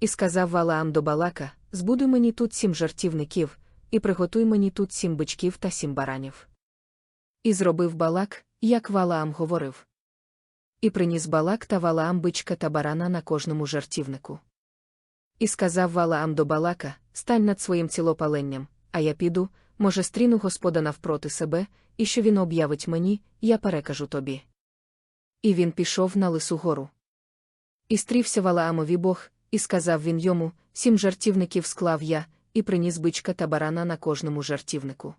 І сказав Валаам до Балака: Збудуй мені тут сім жартівників, і приготуй мені тут сім бичків та сім баранів. І зробив Балак, як Валаам говорив. І приніс Балак та Валаам бичка та барана на кожному жартівнику. І сказав Валаам до Балака: Стань над своїм цілопаленням, а я піду, може, стріну Господа навпроти себе, і що він об'явить мені, я перекажу тобі. І він пішов на лису гору. І стрівся Валаамові Бог, і сказав він йому: Сім жартівників склав я, і приніс бичка та барана на кожному жартівнику.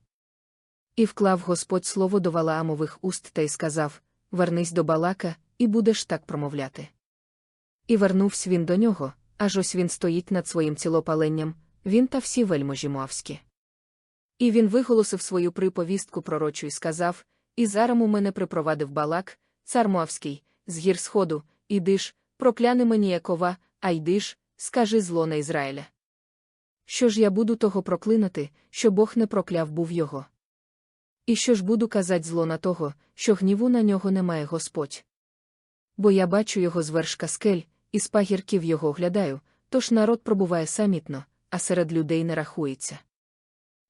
І вклав Господь слово до Валаамових уст та й сказав: Вернись до Балака, і будеш так промовляти. І вернувся він до нього, аж ось він стоїть над своїм цілопаленням, він та всі вельможі муавські. І він виголосив свою приповістку пророчу і сказав: І зарам у мене припровадив Балак, цар Муавський, з гір сходу, іди ж, прокляни мені Якова, а йди ж, скажи зло на Ізраїля. Що ж я буду того проклинати, що Бог не прокляв був його? І що ж буду казать зло на того, що гніву на нього немає Господь? Бо я бачу його з вершка скель, і з пагірків його оглядаю, тож народ пробуває самітно, а серед людей не рахується.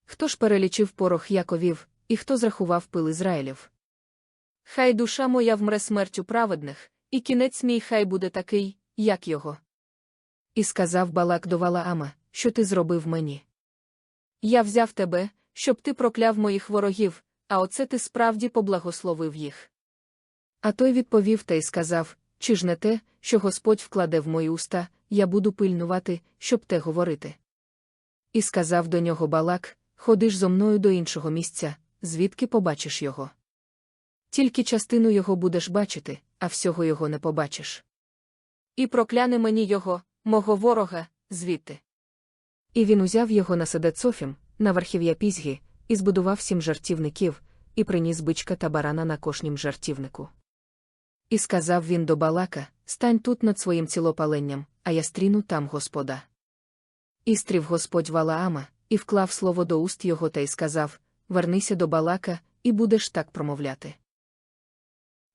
Хто ж перелічив порох Яковів, і хто зрахував пил Ізраїлів? Хай душа моя вмре смертю праведних, і кінець мій хай буде такий, як його. І сказав Балак до Валаама, що ти зробив мені. Я взяв тебе, щоб ти прокляв моїх ворогів, а оце ти справді поблагословив їх. А той відповів та й сказав: Чи ж не те, що Господь вкладе в мої уста, я буду пильнувати, щоб те говорити. І сказав до нього Балак: Ходиш зо мною до іншого місця, звідки побачиш його. Тільки частину його будеш бачити, а всього його не побачиш. І прокляне мені його, мого ворога, звідти. І він узяв його на Седецофім, на верхів'я Пізгі, і збудував сім жартівників, і приніс бичка та барана на кожнім жартівнику. І сказав він до Балака: Стань тут над своїм цілопаленням, а я стріну там Господа. І стрів Господь Валаама, і вклав слово до уст його та й сказав: Вернися до Балака, і будеш так промовляти.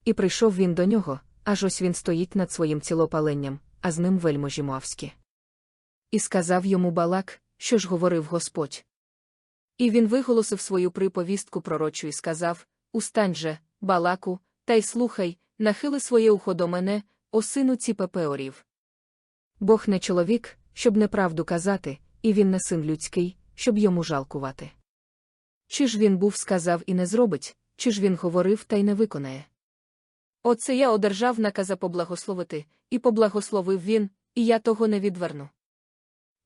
І прийшов він до нього, аж ось він стоїть над своїм цілопаленням, а з ним вельможі муавські. І сказав йому Балак, що ж говорив Господь. І він виголосив свою приповістку пророчу і сказав: Устань же, Балаку, та й слухай, нахили своє ухо до мене, о сину ціпепеорів. Бог не чоловік, щоб неправду казати, і він не син людський, щоб йому жалкувати. Чи ж він був сказав і не зробить, чи ж він говорив та й не виконає? Оце я одержав наказа поблагословити, і поблагословив він, і я того не відверну.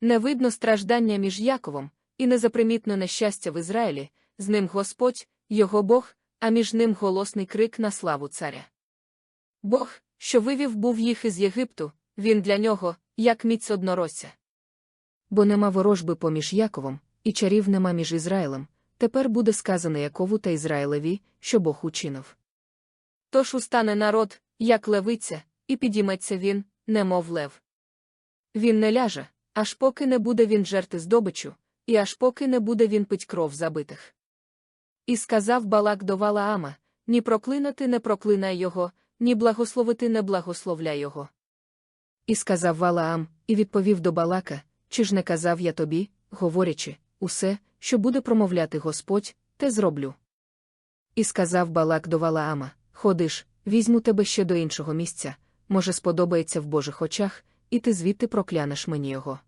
Не видно страждання між Яковом, і незапримітно нещастя в Ізраїлі, з ним Господь, його Бог, а між ним голосний крик на славу царя. Бог, що вивів був їх із Єгипту, він для нього, як міць одноросся. Бо нема ворожби поміж Яковом, і чарів нема між Ізраїлем, тепер буде сказане Якову та Ізраїлеві, що Бог учинив. Тож устане народ, як левиця, і підійметься він, немов лев. Він не ляже, аж поки не буде він жерти здобичу, і аж поки не буде він пить кров забитих. І сказав Балак до Валаама: ні проклинати не проклинай його, ні благословити не благословляй його. І сказав Валаам, і відповів до Балака: Чи ж не казав я тобі, говорячи, усе, що буде промовляти Господь, те зроблю. І сказав Балак до Валаама: Ходиш, візьму тебе ще до іншого місця, може, сподобається в Божих очах, і ти звідти проклянеш мені його.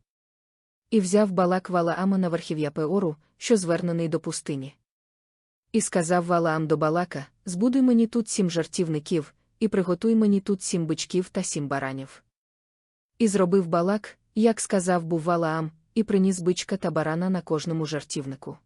І взяв Балак Валаама на верхів'я Пеору, що звернений до пустині. І сказав Валаам до Балака: Збудуй мені тут сім жартівників, і приготуй мені тут сім бичків та сім баранів. І зробив Балак, як сказав був Валаам, і приніс бичка та барана на кожному жартівнику.